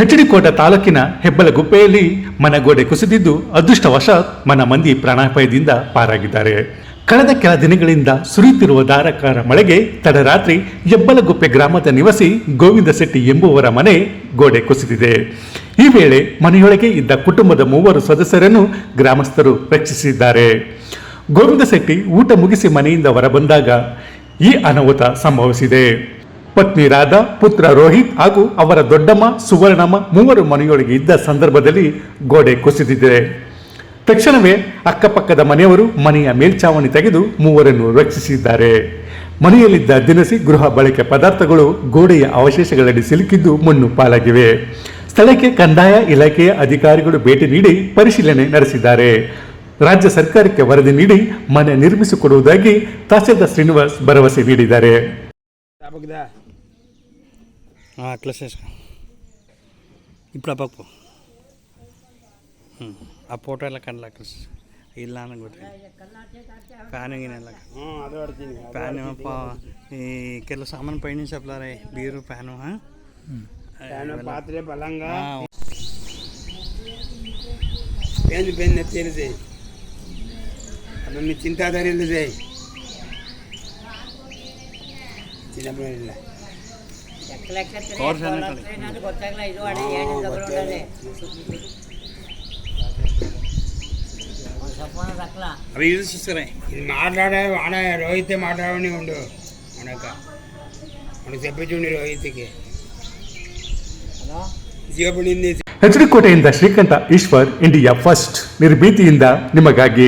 ಹೆಚ್ಡಿಕೋಟ ತಾಲೂಕಿನ ಹೆಬ್ಬಲಗುಪ್ಪೆಯಲ್ಲಿ ಮನಗೋಡೆ ಕುಸಿದಿದ್ದು ಅದೃಷ್ಟವಶಾತ್ ಮನ ಮಂದಿ ಪ್ರಾಣಾಪಾಯದಿಂದ ಪಾರಾಗಿದ್ದಾರೆ. ಕಳೆದ ಕೆಲ ದಿನಗಳಿಂದ ಸುರಿಯುತ್ತಿರುವ ಧಾರಾಕಾರ ಮಳೆಗೆ ತಡರಾತ್ರಿ ಹೆಬ್ಬಲಗುಪ್ಪೆ ಗ್ರಾಮದ ನಿವಾಸಿ ಗೋವಿಂದ ಶೆಟ್ಟಿ ಎಂಬುವರ ಮನೆ ಗೋಡೆ ಕುಸಿದಿದೆ. ಈ ವೇಳೆ ಮನೆಯೊಳಗೆ ಇದ್ದ ಕುಟುಂಬದ ಮೂವರು ಸದಸ್ಯರನ್ನು ಗ್ರಾಮಸ್ಥರು ರಕ್ಷಿಸಿದ್ದಾರೆ. ಗೋವಿಂದ ಶೆಟ್ಟಿ ಊಟ ಮುಗಿಸಿ ಮನೆಯಿಂದ ಹೊರಬಂದಾಗ ಈ ಅನಾಹುತ ಸಂಭವಿಸಿದೆ. ಪತ್ನಿ ರಾಧಾ ಪುತ್ರ ರೋಹಿತ್ ಹಾಗೂ ಅವರ ದೊಡ್ಡಮ್ಮ ಸುವರ್ಣಮ್ಮ ಮೂವರು ಮನೆಯೊಳಗೆ ಇದ್ದ ಸಂದರ್ಭದಲ್ಲಿ ಗೋಡೆ ಕುಸಿದಿದೆ. ತಕ್ಷಣವೇ ಅಕ್ಕಪಕ್ಕದ ಮನೆಯವರು ಮನೆಯ ಮೇಲ್ಛಾವಣಿ ತೆಗೆದು ಮೂವರನ್ನು ರಕ್ಷಿಸಿದ್ದಾರೆ. ಮನೆಯಲ್ಲಿದ್ದ ದಿನಸಿ ಗೃಹ ಬಳಕೆ ಪದಾರ್ಥಗಳು ಗೋಡೆಯ ಅವಶೇಷಗಳಡಿ ಸಿಲುಕಿದ್ದು ಮಣ್ಣು ಪಾಲಾಗಿವೆ. ಸ್ಥಳಕ್ಕೆ ಕಂದಾಯ ಇಲಾಖೆಯ ಅಧಿಕಾರಿಗಳು ಭೇಟಿ ನೀಡಿ ಪರಿಶೀಲನೆ ನಡೆಸಿದ್ದಾರೆ. ರಾಜ್ಯ ಸರ್ಕಾರಕ್ಕೆ ವರದಿ ನೀಡಿ ಮನೆ ನಿರ್ಮಿಸಿಕೊಡುವುದಾಗಿ ತಹಸೀಲ್ದಾರ್ ಶ್ರೀನಿವಾಸ್ ಭರವಸೆ ನೀಡಿದ್ದಾರೆ. అట్లా చేసుకో ఇప్పుడు ఆ పప్పు ఉమ్. ఆ ఫోటో ఎలా కండ్ల అక్కడ ಇಲ್ಲ ಅನ್ನಂಗೆ ಗೊತ್ತಿಲ್ಲ ಫ್ಯಾನ್ ಹಿಂಗಿನ ಎಲ್ಲ అది పడుతుంది ಫ್ಯಾನ್ ಈ ಕೆಲವು ಸಾಮಾನು ಪೈನ ಸಪ್ಲಾರೆ ಬೀರು ಫ್ಯಾನು ಹಾಂ ఫ్యాన్ పాత్రే బలంగా పేంది పేంది ఎత్తేది ಅದನ್ನು ಚಿಂತಾಧಾರಿಲ್ಲದೆ ಚಿನ್ನಪ್ಪನ ಇಲ್ಲ ಕೋರ್ಸ್ ಎಲ್ಲ ಕಡೆ. ನನಗೆ ಗೊತ್ತಾಗಲ್ಲ ಇದು ಅಡಿ ಏನಿಂದ ಬರೋಣನೆ ಸ್ವಲ್ಪ ಹಾಕ್ಲ అవి యూజ్ చేస్తారే ఇది మాట్లాడే ఆడ రోహితే మాట్లాడని ఉండు మనక మనకు చెప్పించుండి రోహిత్కి ಹಲೋ జీవపడింది ಹೆಚ್ಡಿಕೋಟೆಯಿಂದ ಶ್ರೀಕಂಠ ಈಶ್ವರ್ ಇಂಡಿಯಾ ಫಸ್ಟ್ ನಿರ್ಭೀತಿಯಿಂದ ನಿಮಗಾಗಿ